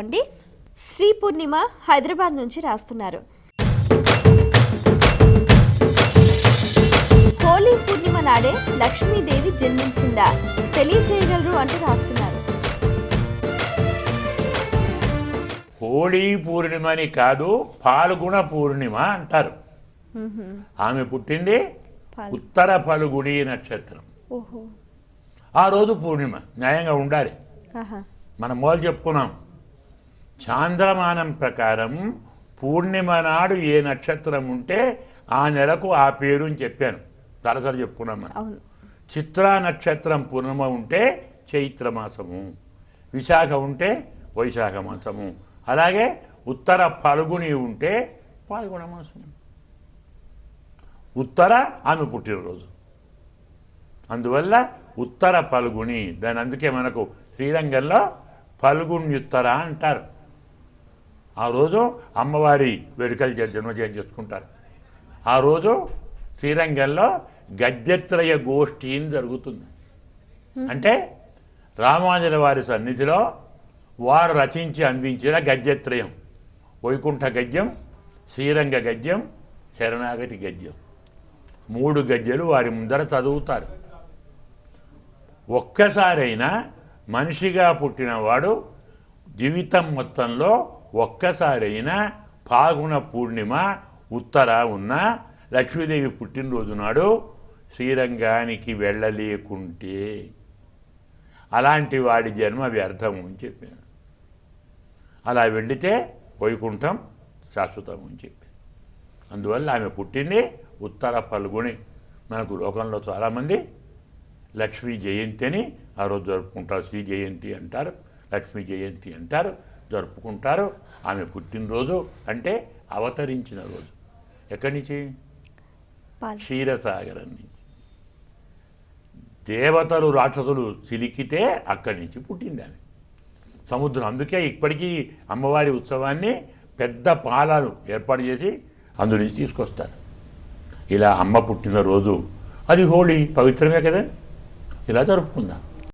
అండి. శ్రీ పూర్ణిమ హైదరాబాద్ నుంచి రాస్తున్నారు. హోలీ పూర్ణిమ నాడే లక్ష్మీదేవి జన్మించిందా? తెలియచేయగలరు అంటూ రాస్తున్నారు. హోళీ పూర్ణిమని కాదు పాల్గొన పూర్ణిమ అంటారు. ఆమె పుట్టింది ఉత్తర ఫలుగుడి నక్షత్రం. ఆ రోజు పూర్ణిమ న్యాయంగా ఉండాలి. మనం మొదలు చెప్పుకున్నాం. చాంద్రమానం ప్రకారం పూర్ణిమ నాడు ఏ నక్షత్రం ఉంటే ఆ నెలకు ఆ పేరు అని చెప్పాను. సరసరి చెప్పుకున్నాం మనం. చిత్రా నక్షత్రం పూర్ణిమ ఉంటే చైత్రమాసము విశాఖ ఉంటే వైశాఖ మాసము. అలాగే ఉత్తర ఫల్గుని ఉంటే పాల్గొన మాసము. ఉత్తర ఆమె పుట్టినరోజు. అందువల్ల ఉత్తర ఫల్గుని దాని అందుకే మనకు శ్రీరంగంలో ఫల్గుణ్యుత్తర అంటారు. ఆ రోజు అమ్మవారి వేడుకలు చే- జన్మజయం చేసుకుంటారు ఆ రోజు శ్రీరంగంలో గద్యత్రయ గోష్ఠి అని జరుగుతుంది. అంటే రామానుజుల వారి సన్నిధిలో వారు రచించి అందించిన గద్యత్రయం. వైకుంఠ గద్యం శ్రీరంగ గద్యం శరణాగతి గద్యం. మూడు గద్యలు వారి ముందర చదువుతారు. ఒక్కసారైనా మనిషిగా పుట్టినవాడు జీవితం మొత్తంలో ఒక్కసారైనా పాగుణ పూర్ణిమ ఉత్తర ఉన్న లక్ష్మీదేవి పుట్టినరోజు నాడు శ్రీరంగానికి వెళ్ళలేకుంటే. అలాంటి వాడి జన్మ వ్యర్థము అని చెప్పాను. అలా వెళితే వైకుంఠం శాశ్వతం అని చెప్పాను. అందువల్ల ఆమె పుట్టింది ఉత్తర పల్గొని మనకు లోకంలో చాలామంది లక్ష్మీ జయంతి అని ఆ రోజు జరుపుకుంటారు. శ్రీ జయంతి అంటారు లక్ష్మీ జయంతి అంటారు. జరుపుకుంటారు. ఆమె పుట్టినరోజు అంటే అవతరించిన రోజు. ఎక్కడి నుంచి? క్షీరసాగరం నుంచి. దేవతలు రాక్షసులు చిలికితే అక్కడి నుంచి పుట్టింది ఆమె. సముద్రం అందుకే ఇప్పటికీ అమ్మవారి ఉత్సవాన్ని పెద్ద పాలను ఏర్పాటు చేసి అందు నుంచి తీసుకొస్తారు. ఇలా అమ్మ పుట్టిన రోజు అది హోళీ పవిత్రమే కదా? ఇలా జరుపుకుందాం.